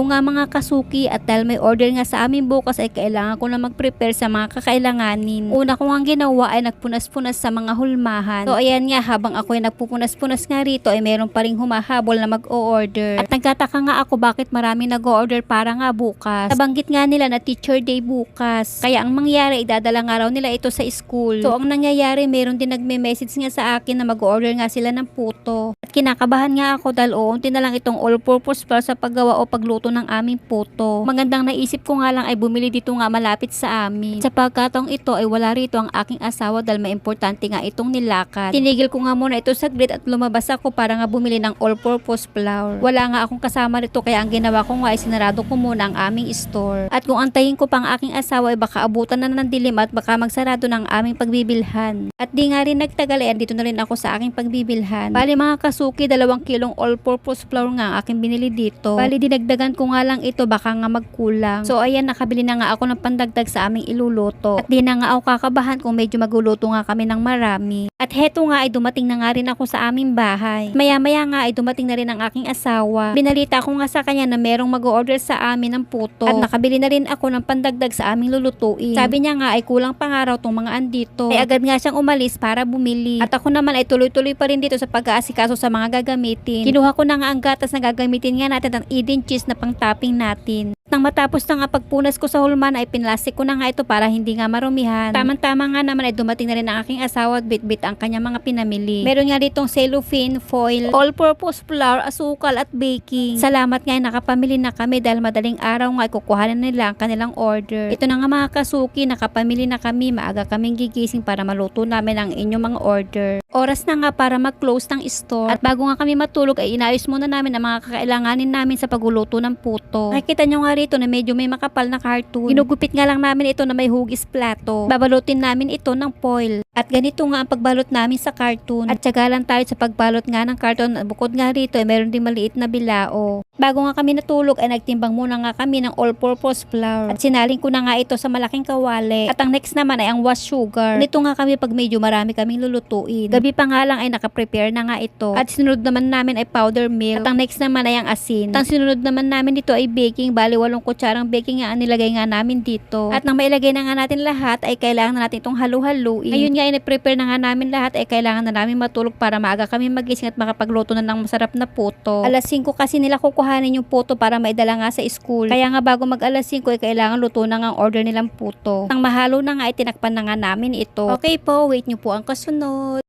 nga mga kasuki at dahil may order nga sa amin bukas ay kailangan ko na mag-prepare sa mga kakailanganin. Una ko nga ginawa ay nagpunas-punas sa mga hulmahan. So ayan nga habang ako ay nagpupunas-punas nga rito ay meron pa rin humahabol na mag-o-order. At nagtataka nga ako bakit marami nag-o-order para nga bukas. Nabanggit nga nila na teacher day bukas. Kaya ang mangyari idadala nga raw nila ito sa school. So ang nangyayari meron din nagme-message nga sa akin na mag-o-order nga sila ng puto. Kinakabahan nga ako dahil uunti na lang itong all-purpose para sa paggawa o pagluto ng aming puto. Magandang naisip ko nga lang ay bumili dito nga malapit sa amin. Sa pagkataong ito ay wala rito ang aking asawa dahil may importante nga itong nilakad. Tinigil ko nga muna ito saglit at lumabas ako para nga bumili ng all-purpose flour. Wala nga akong kasama rito kaya ang ginawa ko nga ay sinarado ko muna ang aming store. At kung antayin ko pa ang aking asawa ay baka abutan na ng dilim at baka magsarado ng aming pagbibilhan. At di nga rin nagtagal ay andito na rin ako sa aking pagbibilhan. Bali mga kasuki, dalawang kilong all-purpose flour nga ang aking binili dito. Bali dinagdagan ko nga lang ito baka nga magkulang. So ayan, nakabili na nga ako ng pandagdag sa aming iluluto. At di na nga ako kakabahan kung medyo magluluto nga kami ng marami. At heto nga ay dumating na nga rin ako sa aming bahay. Maya-maya nga ay dumating na rin ang aking asawa. Binalita ko nga sa kanya na merong mag-order sa amin ng puto. At nakabili na rin ako ng pandagdag sa aming lulutuin. Sabi niya nga ay kulang pa nga raw tong mga andito. Ay agad nga siyang umalis para bumili. At ako naman ay tuloy-tuloy pa rin dito sa pag-aasikaso sa mga gagamitin. Kinuha ko na nga ang gatas na gagamitin nga natin ang Eden cheese na pang topping natin. Nang matapos na nga pagpunas ko sa hulman ay pinlastik ko na nga ito para hindi nga marumihan. Tamang-tama nga naman ay dumating na rin ang aking asawa at bit-bit ang kanyang mga pinamili. Meron nga ditong cellophane, foil, all-purpose flour, asukal at baking. Salamat nga ay nakapamili na kami dahil madaling araw nga ay kukuhanan nila ang kanilang order. Ito na nga mga kasuki, nakapamili na kami, maaga kaming gigising para maluto namin ang inyong mga order. Oras na nga para mag-close ng store. At bago nga kami matulog ay inayos muna namin ang mga kakailanganin namin sa pagluluto ng puto. Nakikita nyo nga rito na medyo may makapal na cartoon. Ginugupit nga lang namin ito na may hugis plato. Babalutin namin ito ng foil. At ganito nga ang pagbalot namin sa cartoon. At tsaga lang tayo sa pagbalot nga ng cartoon. Bukod nga rito ay meron din maliit na bilao. Bago nga kami natulog ay nagtimbang muna nga kami ng all-purpose flour. At sinaling ko na nga ito sa malaking kawali. At ang next naman ay ang wash sugar. Nito nga kami pag medyo marami kaming lulutuin. Gabi pa nga lang ay nakaprepare na nga ito. At sinunod naman namin ay powder milk. At ang next naman ay ang asin. At ang sinunod naman namin dito ay baking. Bali walong kutsarang baking nga ang nilagay nga namin dito. At nang mailagay na nga natin lahat ay kailangan na natin itong halu-haluin. Ngayon nga ay prepare na nga namin lahat ay kailangan na namin matulog para maaga kami magising at makapagluto na ng masarap na puto. Alas 5 kasi nila kukuhanin yung puto para maidala nga sa school. Kaya nga bago mag alas 5 ay kailangan luto na nga ang order nilang puto. Nang mahalo na nga ay tinakpan na nga namin ito. Okay po, wait nyo po ang kasunod.